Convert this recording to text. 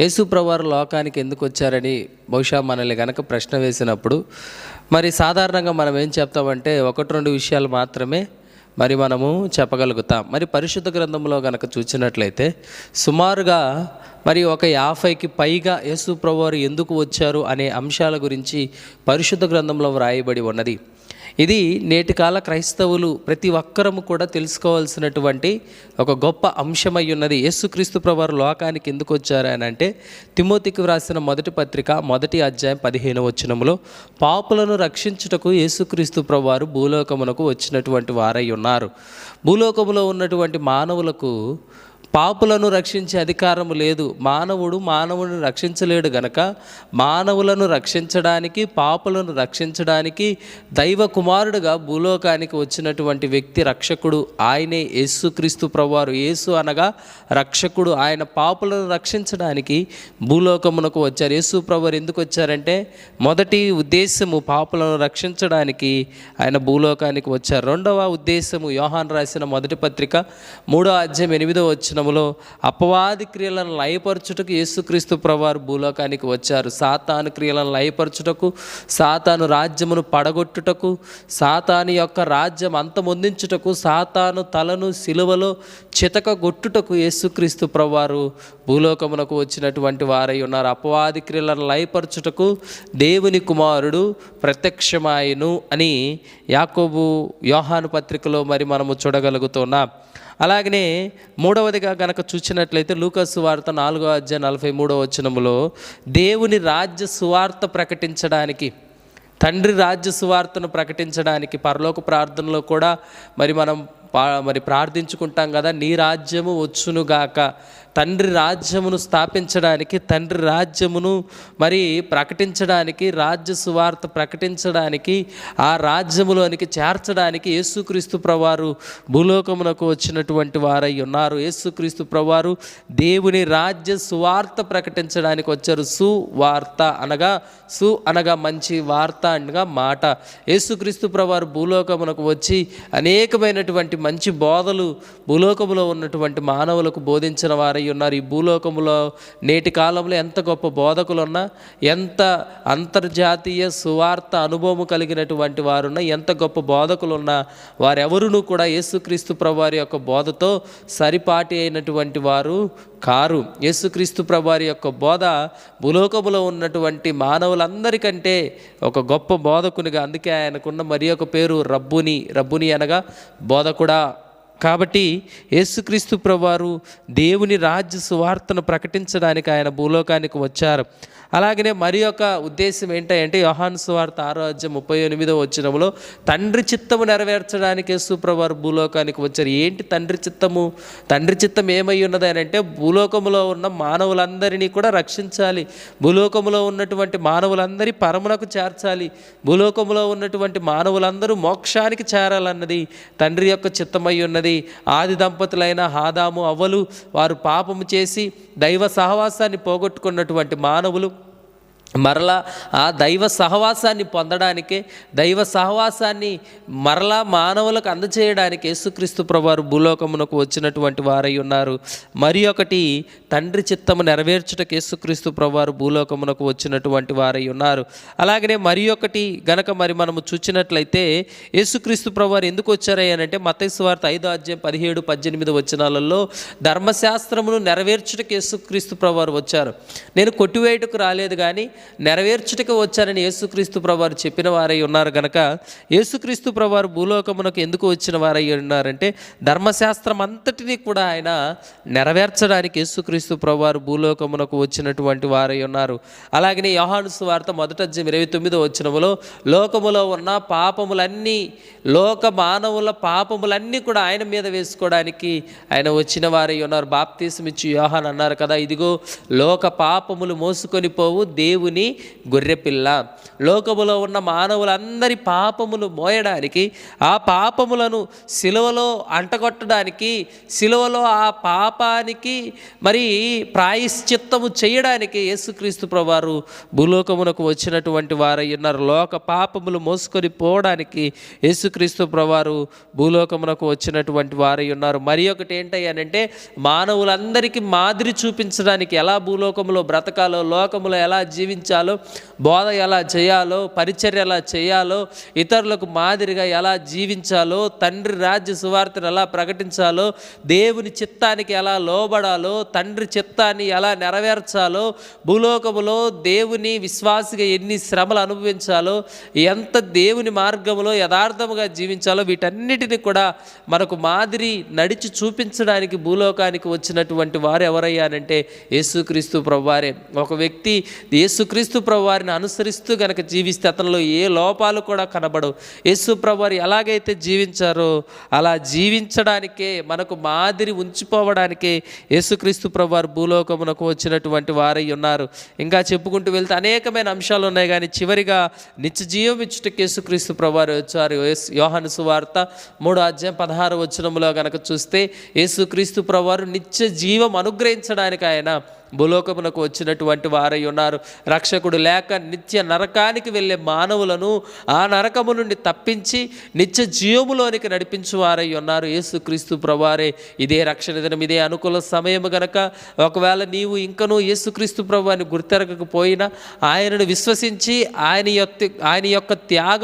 యేసుప్రవారు లోకానికి ఎందుకు వచ్చారని బహుశా మనల్ని కనుక ప్రశ్న వేసినప్పుడు మరి సాధారణంగా మనం ఏం చెప్తామంటే ఒకటి రెండు విషయాలు మాత్రమే మరి మనము చెప్పగలుగుతాం. మరి పరిశుద్ధ గ్రంథంలో కనుక చూసినట్లయితే సుమారుగా మరి ఒక యాభైకి పైగా యేసు ప్రభువారు ఎందుకు వచ్చారు అనే అంశాల గురించి పరిశుద్ధ గ్రంథంలో వ్రాయబడి ఉన్నది. ఇది నేటి కాల క్రైస్తవులు ప్రతి ఒక్కరము కూడా తెలుసుకోవాల్సినటువంటి ఒక గొప్ప అంశమై ఉన్నది. యేసుక్రీస్తు ప్రభువారు లోకానికి ఎందుకు వచ్చారు అని అంటే తిమోతికి వ్రాసిన మొదటి పత్రిక మొదటి అధ్యాయం పదిహేను వచనములో పాపులను రక్షించుటకు యేసుక్రీస్తు ప్రభువారు భూలోకమునకు వచ్చినటువంటి వారై ఉన్నారు. భూలోకములో ఉన్నటువంటి మానవులకు పాపులను రక్షించే అధికారము లేదు. మానవుడు మానవుని రక్షించలేడు గనక మానవులను రక్షించడానికి పాపులను రక్షించడానికి దైవ కుమారుడుగా భూలోకానికి వచ్చినటువంటి వ్యక్తి రక్షకుడు ఆయనే యేసుక్రీస్తు ప్రభువారు. యేసు అనగా రక్షకుడు. ఆయన పాపులను రక్షించడానికి భూలోకమునకు వచ్చారు. యేసు ప్రవారు ఎందుకు వచ్చారంటే మొదటి ఉద్దేశము పాపులను రక్షించడానికి ఆయన భూలోకానికి వచ్చారు. రెండవ ఉద్దేశము యోహాన్ రాసిన మొదటి పత్రిక మూడో అధ్యాయం ఎనిమిదో వచ్చిన వచ్చినములో అపవాది క్రియలను లయపరచుటకు యేసుక్రీస్తు ప్రవారు భూలోకానికి వచ్చారు. సాతాను క్రియలను లయపరచుటకు సాతాను రాజ్యమును పడగొట్టుటకు సాతాను యొక్క రాజ్యం అంతమొందించుటకు సాతాను తలను సిలువలో చితకగొట్టుటకు యేసుక్రీస్తు ప్రవారు భూలోకమునకు వచ్చినటువంటి వారై ఉన్నారు. అపవాది క్రియలను లయపరచుటకు దేవుని కుమారుడు ప్రత్యక్షమాయను అని యాకోబు యోహాను పత్రికలో మరి మనము చూడగలుగుతున్నాం. అలాగనే మూడవదిగా కనుక చూసినట్లయితే లూకస్ వార్త నాలుగో అధ్యాయ నలభై మూడో వచనములో దేవుని రాజ్య సువార్త ప్రకటించడానికి తండ్రి రాజ్య సువార్తను ప్రకటించడానికి పరలోక ప్రార్థనలో కూడా మరి మనం పా మరి ప్రార్థించుకుంటాం కదా నీ రాజ్యము వచ్చునుగాక తండ్రి రాజ్యమును స్థాపించడానికి తండ్రి రాజ్యమును మరి ప్రకటించడానికి రాజ్య సువార్త ప్రకటించడానికి ఆ రాజ్యములోనికి చేర్చడానికి యేసుక్రీస్తు ప్రవారు భూలోకమునకు వచ్చినటువంటి వారై ఉన్నారు. యేసుక్రీస్తు ప్రవారు దేవుని రాజ్య సువార్త ప్రకటించడానికి వచ్చారు. సువార్త అనగా సు అనగా మంచి వార్త అనగా మాట. యేసుక్రీస్తు ప్రవారు భూలోకమునకు వచ్చి అనేకమైనటువంటి మంచి బోధలు భూలోకములో ఉన్నటువంటి మానవులకు బోధించిన వారై ఉన్నారు. ఈ భూలోకములో నేటి కాలంలో ఎంత గొప్ప బోధకులు ఉన్నా ఎంత అంతర్జాతీయ సువార్త అనుభవం కలిగినటువంటి వారున్నా ఎంత గొప్ప బోధకులు ఉన్నా వారెవరునూ కూడా యేసుక్రీస్తు ప్రభువారి యొక్క బోధతో సరిపాటి అయినటువంటి వారు కారు. యేసుక్రీస్తు ప్రభువారి యొక్క బోధ భూలోకములో ఉన్నటువంటి మానవులందరికంటే ఒక గొప్ప బోధకునిగా అందుకే ఆయనకున్న మరి ఒక పేరు రబ్బుని. రబ్బుని అనగా బోధకుడా. కాబట్టి యేసుక్రీస్తు ప్రభువారు దేవుని రాజ్య సువార్తను ప్రకటించడానికి ఆయన భూలోకానికి వచ్చారు. అలాగనే మరి యొక్క ఉద్దేశం ఏంటంటే యోహాను సువార్త ఆరో అధ్యాయం ముప్పై ఎనిమిదో వచ్చినములో తండ్రి చిత్తము నెరవేర్చడానికి యేసుప్రభువారు భూలోకానికి వచ్చారు. ఏంటి తండ్రి చిత్తము? తండ్రి చిత్తం ఏమై ఉన్నది అని అంటే భూలోకములో ఉన్న మానవులందరినీ కూడా రక్షించాలి. భూలోకములో ఉన్నటువంటి మానవులందరి పరమునకు చేర్చాలి. భూలోకములో ఉన్నటువంటి మానవులందరూ మోక్షానికి చేరాలన్నది తండ్రి యొక్క చిత్తమై ఉన్నది. ఆది దంపతులైన హాదాము అవ్వలు వారు పాపము చేసి దైవ సహవాసాన్ని పోగొట్టుకున్నటువంటి మానవులు మరలా ఆ దైవ సహవాసాన్ని పొందడానికే దైవ సహవాసాన్ని మరలా మానవులకు అందచేయడానికి యేసుక్రీస్తు ప్రభువారు భూలోకమునకు వచ్చినటువంటి వారై ఉన్నారు. మరి ఒకటి తండ్రి చిత్తము నెరవేర్చుటకు యేసుక్రీస్తు ప్రభువారు భూలోకమునకు వచ్చినటువంటి వారై ఉన్నారు. అలాగనే మరి ఒకటి గనక మరి మనము చూచినట్లయితే యేసుక్రీస్తు ప్రభువారు ఎందుకు వచ్చారయ్య అని అంటే మతైస్వార్త ఐదు ఐదో అధ్యాయం పదిహేడు పద్దెనిమిది వచనాలలో ధర్మశాస్త్రమును నెరవేర్చుటకు యేసుక్రీస్తు ప్రభువారు వచ్చారు. నేను కొట్టివేయటకు రాలేదు కానీ నెరవేర్చుటకు వచ్చారని యేసుక్రీస్తు ప్రభువారు చెప్పిన వారై ఉన్నారు గనక యేసుక్రీస్తు ప్రభువారు భూలోకమునకు ఎందుకు వచ్చిన వారై ఉన్నారంటే ధర్మశాస్త్రం అంతటినీ కూడా ఆయన నెరవేర్చడానికి యేసుక్రీస్తు ప్రభువారు భూలోకమునకు వచ్చినటువంటి వారై ఉన్నారు. అలాగనే యోహాను సువార్త మొదట ఇరవై తొమ్మిదో వచ్చినములో లోకములో ఉన్న పాపములన్నీ లోక మానవుల పాపములన్నీ కూడా ఆయన మీద వేసుకోవడానికి ఆయన వచ్చిన వారై ఉన్నారు. బాప్తీసం ఇచ్చి యోహాన్ అన్నారు కదా ఇదిగో లోక పాపములు మోసుకొని పోవు దేవుని గొర్రెపిల్ల. లోకములో ఉన్న మానవులందరి పాపములు మోయడానికి ఆ పాపములను సిలువలో అంటగొట్టడానికి సిలువలో ఆ పాపానికి మరి ప్రాయశ్చిత్తము చేయడానికి యేసుక్రీస్తు ప్రభువారు భూలోకమునకు వచ్చినటువంటి వారై ఉన్నారు. లోక పాపములు మోసుకొని పోవడానికి యేసుక్రీస్తు ప్రభువారు భూలోకమునకు వచ్చినటువంటి వారై ఉన్నారు. మరి ఒకటి ఏంటంటే మానవులందరికీ మాదిరి చూపించడానికి ఎలా భూలోకంలో బ్రతకాలో లోకములో ఎలా జీవించాలో బోధ ఎలా చేయాలో పరిచర్య ఎలా చేయాలో ఇతరులకు మాదిరిగా ఎలా జీవించాలో తండ్రి రాజ్య సువార్తను ఎలా ప్రకటించాలో దేవుని చిత్తానికి ఎలా లోబడాలో తండ్రి చిత్తాన్ని ఎలా నెరవేర్చాలో భూలోకములో దేవుని విశ్వాసిగా ఎన్ని శ్రమలు అనుభవించాలో ఎంత దేవుని మార్గంలో యథార్థముగా జీవించాలో వీటన్నిటిని కూడా మనకు మాదిరి నడిచి చూపించడానికి భూలోకానికి వచ్చినటువంటి వారు ఎవరయ్యానంటే యేసుక్రీస్తు ప్రభువారే. ఒక వ్యక్తి యేసుక్రీస్తు ప్రభువారిని అనుసరిస్తూ గనక జీవిస్తే అతనిలో ఏ లోపాలు కూడా కనబడవు. యేసు ప్రభువారు ఎలాగైతే జీవించారో అలా జీవించడానికే మనకు మాదిరి ఉంచిపోవడానికే యేసుక్రీస్తు వారు భూలోకమునకు వచ్చినటువంటి వారై ఉన్నారు. ఇంకా చెప్పుకుంటూ వెళ్తే అనేకమైన అంశాలు ఉన్నాయి. కానీ చివరిగా నిత్య జీవం ఇచ్చుటకు యేసుక్రీస్తు ప్రభువారు వచ్చారు. యోహాను సువార్త మూడు అధ్యాయం పదహారు వచనములో గనక చూస్తే యేసుక్రీస్తు ప్రభువారు నిత్య జీవం అనుగ్రహించడానికి ఆయన భూలోకమునకు వచ్చినటువంటి వారై ఉన్నారు. రక్షకుడు లేక నిత్య నరకానికి వెళ్ళే మానవులను ఆ నరకము నుండి తప్పించి నిత్య జీవములోనికి నడిపించు వారై ఉన్నారు. యేసుక్రీస్తు ప్రభువారే ఇదే రక్షణ దినం ఇదే అనుకూల సమయం గనక. ఒకవేళ నీవు ఇంకనూ యేసుక్రీస్తు ప్రభువాన్ని గుర్తెరగకపోయినా ఆయనను విశ్వసించి ఆయన యొక్క ఆయన యొక్క త్యాగం